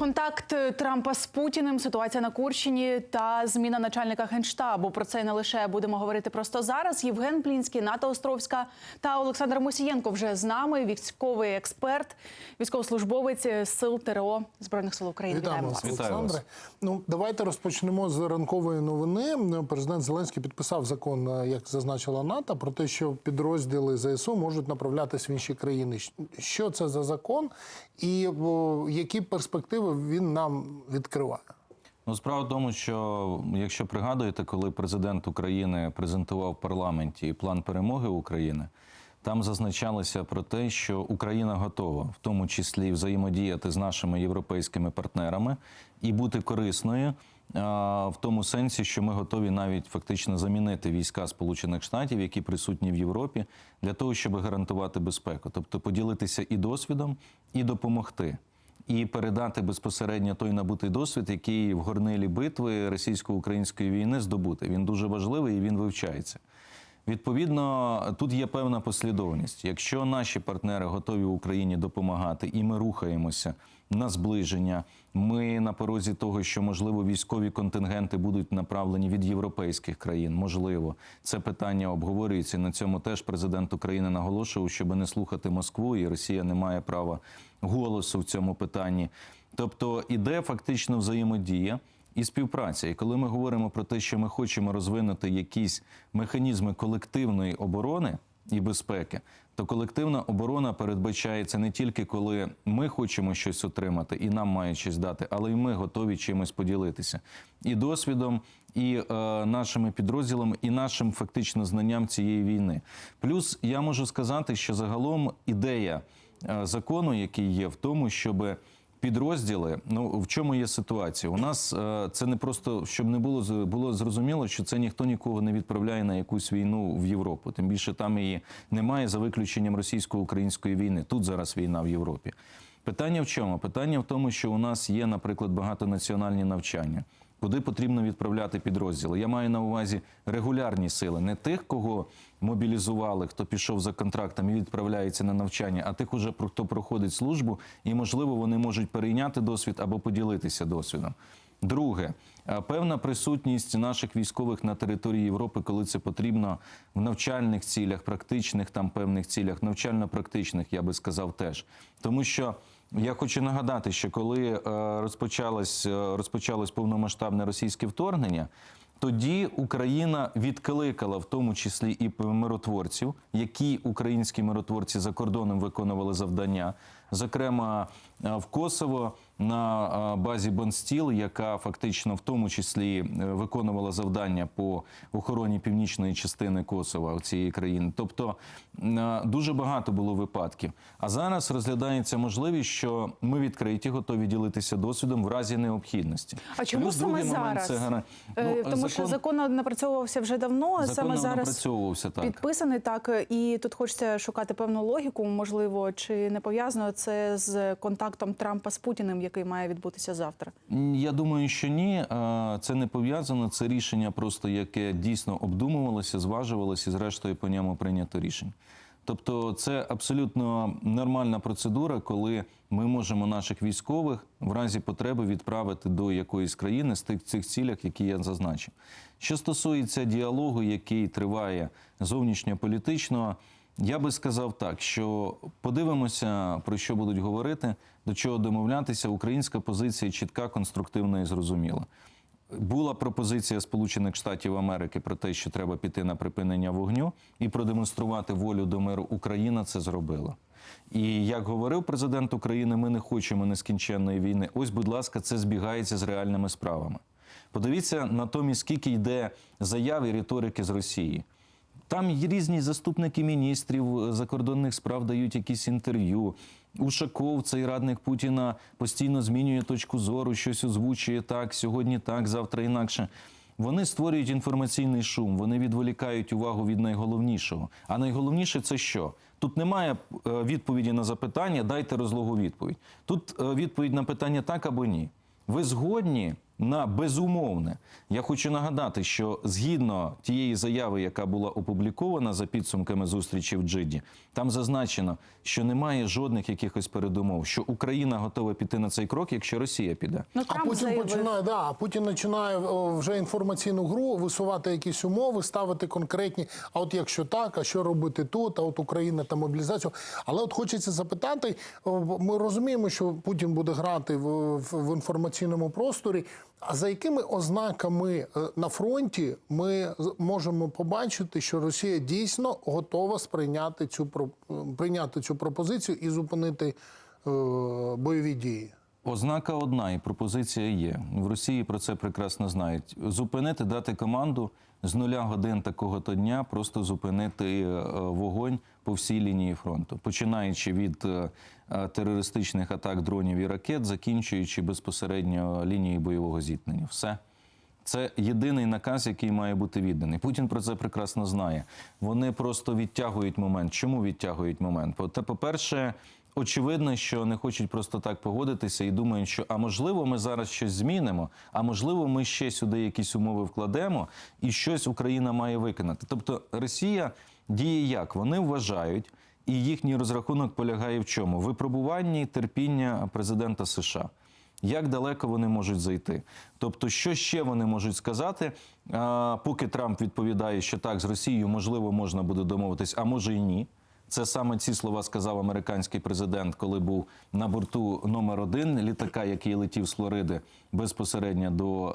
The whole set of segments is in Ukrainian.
Контакт Трампа з Путіним, ситуація на Курщині та зміна начальника генштабу. Про це не лише будемо говорити просто зараз. Євген Плінський, Ната Островська та Олександр Мосієнко вже з нами. Військовий експерт, військовослужбовець сил ТРО збройних сил України. Вітаємо вас. Олександре. Ну давайте розпочнемо з ранкової новини. Президент Зеленський підписав закон, е, як зазначила НАТО, про те, що підрозділи ЗСУ можуть направлятися в інші країни. Що це за закон, і о, які перспективи він нам відкриває? Ну, справа в тому, що якщо пригадуєте, коли президент України презентував в парламенті план перемоги України, там зазначалося про те, що Україна готова, в тому числі взаємодіяти з нашими європейськими партнерами і бути корисною. В тому сенсі, що ми готові навіть фактично замінити війська Сполучених Штатів, які присутні в Європі, для того, щоб гарантувати безпеку, тобто поділитися і досвідом, і допомогти і передати безпосередньо той набутий досвід, який в горнилі битви російсько-української війни здобути. Він дуже важливий і він вивчається. Відповідно, тут є певна послідовність. Якщо наші партнери готові Україні допомагати, і ми рухаємося на зближення, ми на порозі того, що можливо військові контингенти будуть направлені від європейських країн. Можливо, це питання обговорюється. На цьому теж президент України наголошував, щоб не слухати Москву, і Росія не має права голосу в цьому питанні. Тобто іде фактично взаємодія і співпраця. І коли ми говоримо про те, що ми хочемо розвинути якісь механізми колективної оборони і безпеки, то колективна оборона передбачається не тільки коли ми хочемо щось отримати і нам мають щось дати, але й ми готові чимось поділитися і досвідом, і е, нашими підрозділами, і нашим фактично знанням цієї війни. Плюс я можу сказати, що загалом ідея е, закону, який є, в тому, щоб підрозділи. Ну в чому є ситуація? У нас е, це не просто щоб не було було зрозуміло, що це ніхто нікого не відправляє на якусь війну в Європу. Тим більше там її немає за виключенням російсько-української війни. Тут зараз війна в Європі. Питання в чому? Питання в тому, що у нас є, наприклад, багатонаціональні навчання. Куди потрібно відправляти підрозділи? Я маю на увазі регулярні сили, не тих, кого мобілізували, хто пішов за контрактом і відправляється на навчання, а тих, уже хто проходить службу, і можливо вони можуть перейняти досвід або поділитися досвідом. Друге, певна присутність наших військових на території Європи, коли це потрібно в навчальних цілях, практичних там певних цілях, навчально-практичних, я би сказав, теж тому що. Я хочу нагадати, що коли е, розпочалось, е, розпочалось повномасштабне російське вторгнення, тоді Україна відкликала в тому числі і миротворців, які українські миротворці за кордоном виконували завдання, зокрема е, в Косово на базі Бонстіл, яка фактично в тому числі е, виконувала завдання по охороні північної частини Косова цієї країни. Тобто е, дуже багато було випадків. А зараз розглядається можливість, що ми відкриті, готові ділитися досвідом в разі необхідності. А чому Плюс саме зараз? це гара- Е, Ну, Тому що закон напрацьовувався вже давно, а саме зараз так. підписаний так. І тут хочеться шукати певну логіку, можливо, чи не пов'язано це з контактом Трампа з Путіним, який має відбутися завтра. Я думаю, що ні. Це не пов'язано. Це рішення, просто яке дійсно обдумувалося, зважувалося і зрештою по ньому прийнято рішення. Тобто, це абсолютно нормальна процедура, коли ми можемо наших військових в разі потреби відправити до якоїсь країни з тих цих цілях, які я зазначив. Що стосується діалогу, який триває зовнішньополітичного, я би сказав так, що подивимося, про що будуть говорити, до чого домовлятися. Українська позиція чітка, конструктивна і зрозуміла. Була пропозиція Сполучених Штатів Америки про те, що треба піти на припинення вогню і продемонструвати волю до миру. Україна це зробила. І як говорив президент України, ми не хочемо нескінченної війни. Ось, будь ласка, це збігається з реальними справами. Подивіться натомість, скільки йде заяв і риторики з Росії. Там є різні заступники міністрів е, закордонних справ дають якісь інтерв'ю. Ушаков, цей радник Путіна, постійно змінює точку зору, щось озвучує так, сьогодні так, завтра інакше. Вони створюють інформаційний шум, вони відволікають увагу від найголовнішого. А найголовніше це що? Тут немає е, відповіді на запитання, дайте розлогу відповідь. Тут е, відповідь на питання так або ні. Ви згодні на безумовне. Я хочу нагадати, що згідно тієї заяви, яка була опублікована за підсумками зустрічі в Джиді, там зазначено, що немає жодних якихось передумов, що Україна готова піти на цей крок, якщо Росія піде. Ну, А Путін заявив, починає, да, а Путін починає вже інформаційну гру, висувати якісь умови, ставити конкретні. А от якщо так, а що робити тут? А от Україна та мобілізацію. Але от хочеться запитати: ми розуміємо, що Путін буде грати в, в, в інформаційному просторі. А за якими ознаками е, на фронті ми можемо побачити, що Росія дійсно готова сприйняти цю е, прийняти цю пропозицію і зупинити е, бойові дії? Ознака одна, і пропозиція є. В Росії про це прекрасно знають. Зупинити, дати команду з нуля годин такого то дня, просто зупинити вогонь по всій лінії фронту, починаючи від е, е, терористичних атак дронів і ракет, закінчуючи безпосередньо лінією бойового зіткнення. Все. Це єдиний наказ, який має бути відданий. Путін про це прекрасно знає. Вони просто відтягують момент. Чому відтягують момент? Та, по-перше, очевидно, що не хочуть просто так погодитися і думають, що а можливо, ми зараз щось змінимо, а можливо, ми ще сюди якісь умови вкладемо, і щось Україна має виконати. Тобто Росія діє як? Вони вважають, і їхній розрахунок полягає в чому? Випробуванні терпіння президента США. Як далеко вони можуть зайти? Тобто, що ще вони можуть сказати, поки Трамп відповідає, що так, з Росією можливо можна буде домовитись, а може і ні. Це саме ці слова сказав американський президент, коли був на борту номер один літака, який летів з Флориди безпосередньо до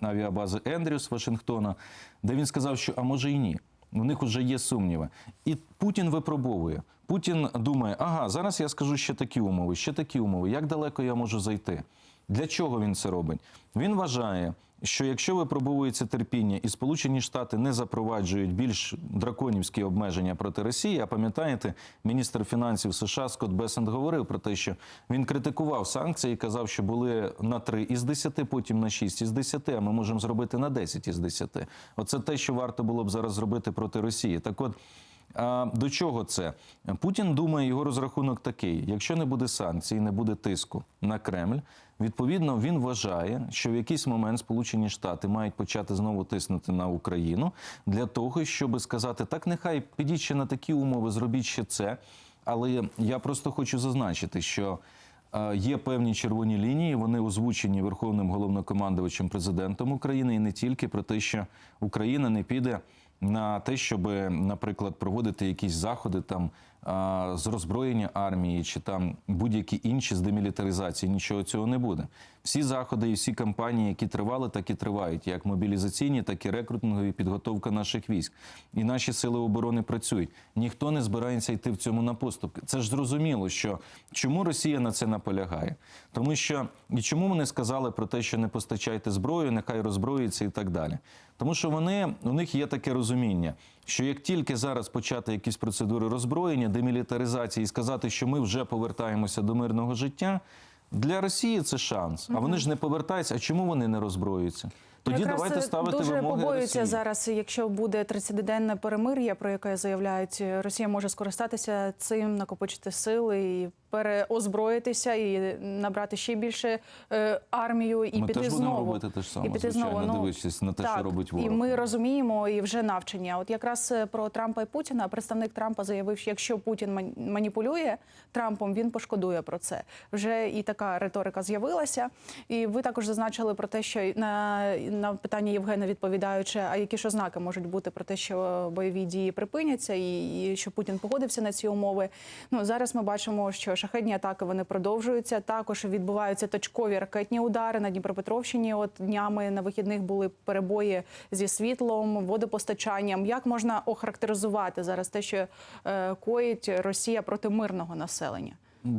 е, авіабази Ендрюс Вашингтона, де він сказав, що а може і ні. У них вже є сумніви. І Путін випробовує. Путін думає, ага, зараз я скажу ще такі умови, ще такі умови. Як далеко я можу зайти? Для чого він це робить? Він вважає, що якщо випробовується терпіння і Сполучені Штати не запроваджують більш драконівські обмеження проти Росії, а пам'ятаєте, міністр фінансів США Скотт Бесент говорив про те, що він критикував санкції і казав, що були на 3 із 10, потім на 6 із 10, а ми можемо зробити на 10 із 10. Оце те, що варто було б зараз зробити проти Росії. Так от. До чого це? Путін думає, його розрахунок такий: якщо не буде санкцій, не буде тиску на Кремль, відповідно він вважає, що в якийсь момент Сполучені Штати мають почати знову тиснути на Україну для того, щоб сказати, так нехай підіть ще на такі умови, зробіть ще це. Але я просто хочу зазначити, що е, є певні червоні лінії. Вони озвучені Верховним головнокомандувачем президентом України, і не тільки про те, що Україна не піде на те, щоб, наприклад, проводити якісь заходи там з роззброєння армії чи там будь-які інші з демілітаризації. Нічого цього не буде. Всі заходи і всі кампанії, які тривали, так і тривають, як мобілізаційні, так і рекрутингові підготовка наших військ. І наші сили оборони працюють. Ніхто не збирається йти в цьому на поступки. Це ж зрозуміло, що чому Росія на це наполягає, тому що і чому вони сказали про те, що не постачайте зброю, нехай роззброїться і так далі. Тому що вони у них є таке розуміння, що як тільки зараз почати якісь процедури роззброєння, демілітаризації і сказати, що ми вже повертаємося до мирного життя, для Росії це шанс. А вони ж не повертаються. А чому вони не роззброюються? Тоді Якраз давайте ставити дуже вимоги побоюються Росії. зараз, якщо буде 30-денне перемир'я, про яке заявляють, Росія може скористатися цим, накопичити сили і переозброїтися, і набрати ще більше е, армію, і Ми піти теж будемо знову. робити те ж саме, і піти звичайно, знову. Дивлячись на те, що так, робить І ми розуміємо і вже навчені. А От якраз е, про Трампа і Путіна представник Трампа заявив, що якщо Путін ман- маніпулює Трампом, він пошкодує про це. Вже і така риторика з'явилася. І ви також зазначили про те, що на, на питання Євгена відповідаючи, а які ж ознаки можуть бути про те, що бойові дії припиняться, і, і що Путін погодився на ці умови. Ну зараз ми бачимо, що шахедні атаки вони продовжуються. Також відбуваються точкові ракетні удари на Дніпропетровщині. От днями на вихідних були перебої зі світлом, водопостачанням. Як можна охарактеризувати зараз те, що е, коїть Росія проти мирного населення?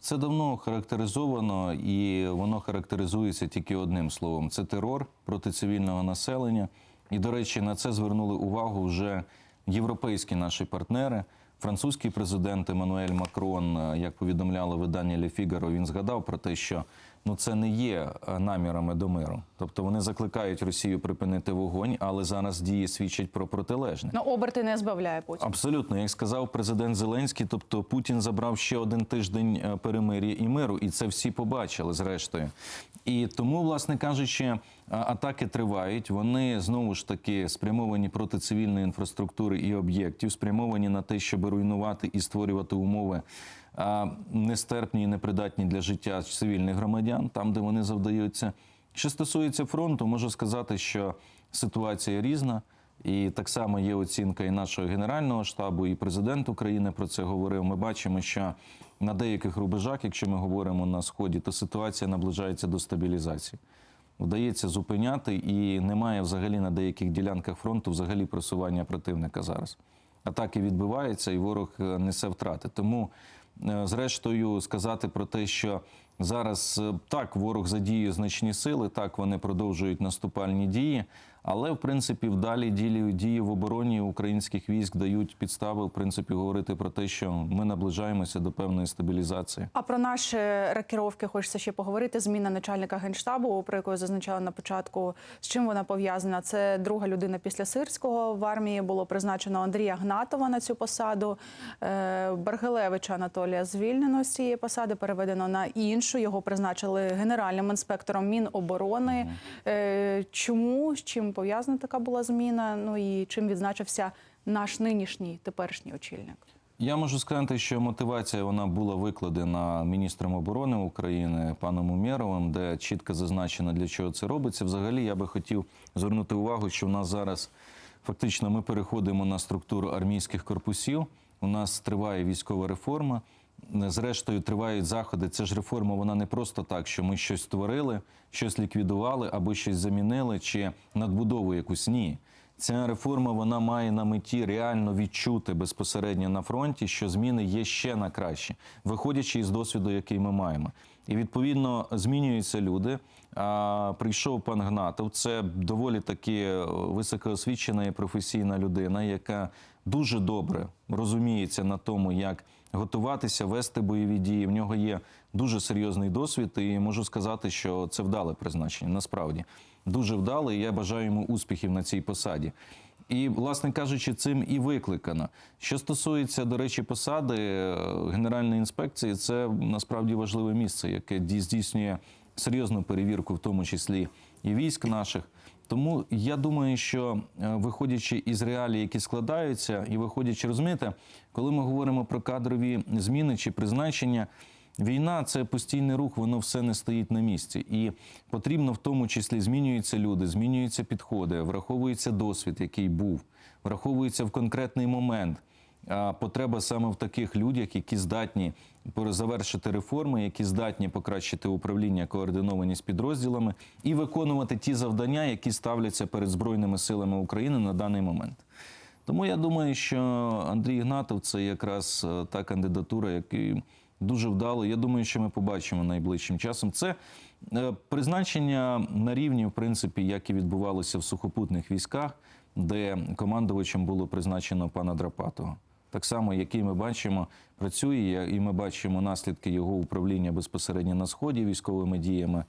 Це давно характеризовано, і воно характеризується тільки одним словом: це терор проти цивільного населення. І, до речі, на це звернули увагу вже європейські наші партнери. Французький президент Еммануель Макрон, е, як повідомляло видання Le він згадав про те, що ну це не є е, намірами до миру. Тобто вони закликають Росію припинити вогонь, але зараз дії свідчать про протилежне. Ну, оберти не збавляє Путін. Абсолютно, як сказав президент Зеленський, тобто Путін забрав ще один тиждень е, перемир'я і миру, і це всі побачили зрештою. І тому, власне кажучи, атаки тривають. Вони знову ж таки спрямовані проти цивільної інфраструктури і об'єктів, спрямовані на те, щоб руйнувати і створювати умови нестерпні і непридатні для життя цивільних громадян, там, де вони завдаються. Що стосується фронту, можу сказати, що ситуація різна. І так само є оцінка і нашого генерального штабу, і президент України про це говорив. Ми бачимо, що на деяких рубежах, якщо ми говоримо на сході, то ситуація наближається до стабілізації. Вдається зупиняти, і немає взагалі на деяких ділянках фронту взагалі просування противника зараз. Атаки відбиваються, і ворог е, несе втрати. Тому, зрештою, сказати про те, що зараз е, так ворог задіює значні сили, так вони продовжують наступальні дії, але в принципі вдалі дії, дії в обороні українських військ дають підстави в принципі говорити про те, що ми наближаємося до певної стабілізації. А про наші ракіровки хочеться ще поговорити. Зміна начальника генштабу, про яку я зазначала на початку. З чим вона пов'язана? Це друга людина після Сирського. В армії було призначено Андрія Гнатова на цю посаду. Е, Баргелевича Анатолія звільнено з цієї посади, переведено на іншу. Його призначили генеральним інспектором Міноборони. Е, Чому з чим пов'язана така була зміна? Ну і чим відзначився наш нинішній теперішній очільник? Я можу сказати, що мотивація вона була викладена міністром оборони України паном Умєровим, де чітко зазначено, для чого це робиться. Взагалі, я би хотів звернути увагу, що в нас зараз фактично ми переходимо на структуру армійських корпусів. У нас триває військова реформа. Зрештою, тривають заходи. Це ж реформа, вона не просто так, що ми щось створили, щось ліквідували або щось замінили, чи надбудову якусь. Ні. Ця реформа вона має на меті реально відчути безпосередньо на фронті, що зміни є ще на краще, виходячи із досвіду, який ми маємо. І відповідно змінюються люди. А, прийшов пан Гнатов. Це доволі таки високоосвічена і професійна людина, яка дуже добре розуміється на тому, як готуватися, вести бойові дії. В нього є дуже серйозний досвід, і можу сказати, що це вдале призначення. Насправді дуже вдале. і Я бажаю йому успіхів на цій посаді. І, власне кажучи, цим і викликано. Що стосується, до речі, посади е, Генеральної інспекції, це насправді важливе місце, яке здійснює серйозну перевірку, в тому числі і військ наших. Тому я думаю, що е, виходячи із реалій, які складаються, і виходячи, розумієте, коли ми говоримо про кадрові зміни чи призначення. Війна це постійний рух, воно все не стоїть на місці. І потрібно в тому числі змінюються люди, змінюються підходи, враховується досвід, який був, враховується в конкретний момент. Потреба саме в таких людях, які здатні завершити реформи, які здатні покращити управління, координованість підрозділами і виконувати ті завдання, які ставляться перед збройними силами України на даний момент. Тому я думаю, що Андрій Гнатов це якраз е, та кандидатура, який дуже вдало. Я думаю, що ми побачимо найближчим часом. Це е, призначення на рівні, в принципі, як і відбувалося в сухопутних військах, де командувачем було призначено пана Драпатого. Так само, який ми бачимо, працює, і ми бачимо наслідки його управління безпосередньо на сході військовими діями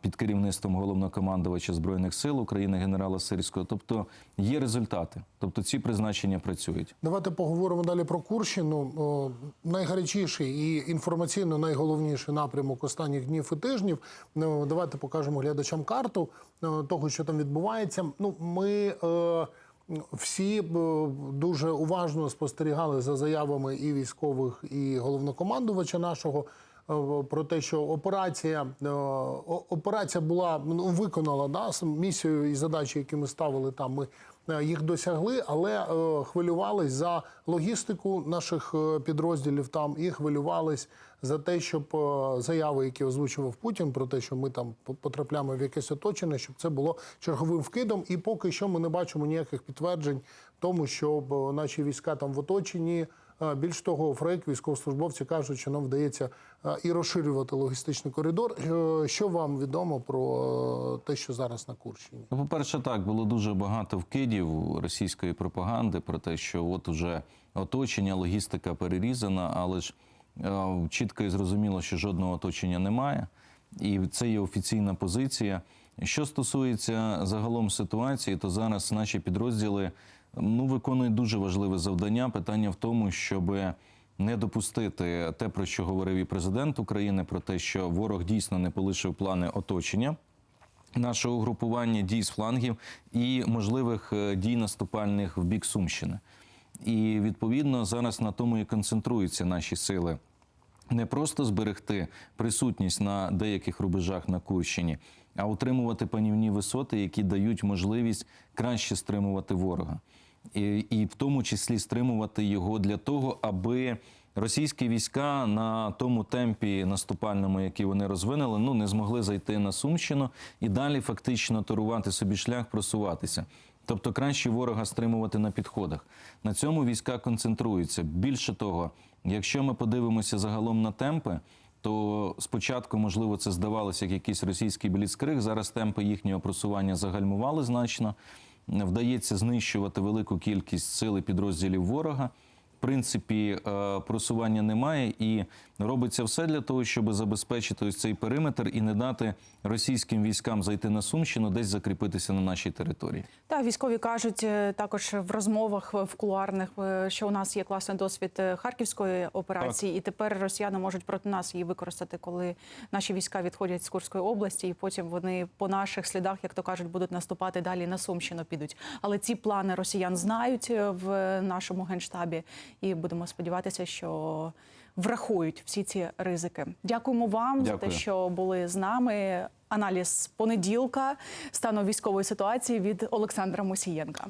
під керівництвом головнокомандувача збройних сил України генерала Сирського. Тобто є результати, тобто ці призначення працюють. Давайте поговоримо далі про Курщину. Найгарячіший і інформаційно найголовніший напрямок останніх днів і тижнів. Ну, давайте покажемо глядачам карту е, того, що там відбувається. Ну, ми е, всі е, дуже уважно спостерігали за заявами і військових, і головнокомандувача нашого. е, Про те, що операція е, операція була ну, виконала да, місію і задачі, які ми ставили там. Ми їх досягли, але е, хвилювались за логістику наших е, підрозділів там і хвилювались за те, щоб е, заяви, які озвучував Путін, про те, що ми там по- потрапляємо в якесь оточення, щоб це було черговим вкидом. І поки що ми не бачимо ніяких підтверджень тому, що е, наші війська там в оточенні. Більш того, ФРЕК, військовослужбовці кажуть, що нам вдається і розширювати логістичний коридор. Е, Що вам відомо про е, те, що зараз на Курщині? Ну, по-перше, так було дуже багато вкидів російської пропаганди про те, що от уже оточення, логістика перерізана, але ж е, чітко і зрозуміло, що жодного оточення немає. і це є офіційна позиція. Що стосується загалом ситуації, то зараз наші підрозділи ну виконують дуже важливе завдання. Питання в тому, щоб не допустити те, про що говорив і президент України, про те, що ворог дійсно не полишив плани оточення нашого угрупування, дій з флангів і можливих е, дій наступальних в бік Сумщини. І відповідно зараз на тому і концентруються наші сили. Не просто зберегти присутність на деяких рубежах на Курщині, а утримувати панівні висоти, які дають можливість краще стримувати ворога, і, і в тому числі стримувати його для того, аби російські війська на тому темпі наступальному, який вони розвинули, ну не змогли зайти на Сумщину і далі фактично торувати собі шлях, просуватися. Тобто краще ворога стримувати на підходах. На цьому війська концентруються. Більше того, якщо ми подивимося загалом на темпи, то спочатку, можливо, це здавалося як якийсь російський бліцкриг. Зараз темпи їхнього просування загальмували значно. Вдається знищувати велику кількість сил і підрозділів ворога. В принципі, е, просування немає, і робиться все для того, щоб забезпечити ось цей периметр і не дати російським військам зайти на Сумщину, десь закріпитися на нашій території. Та військові кажуть е, також в розмовах в кулуарних, е, що у нас є класний досвід е, харківської операції, і тепер росіяни можуть проти нас її використати, коли наші війська відходять з Курської області, і потім вони по наших слідах, як то кажуть, будуть наступати далі на Сумщину. Підуть. Але ці плани росіян знають в нашому генштабі, і будемо сподіватися, що. Врахують всі ці ризики. Дякуємо вам за те, що були з нами. Аналіз понеділка стану військової ситуації від Олександра Мусієнка.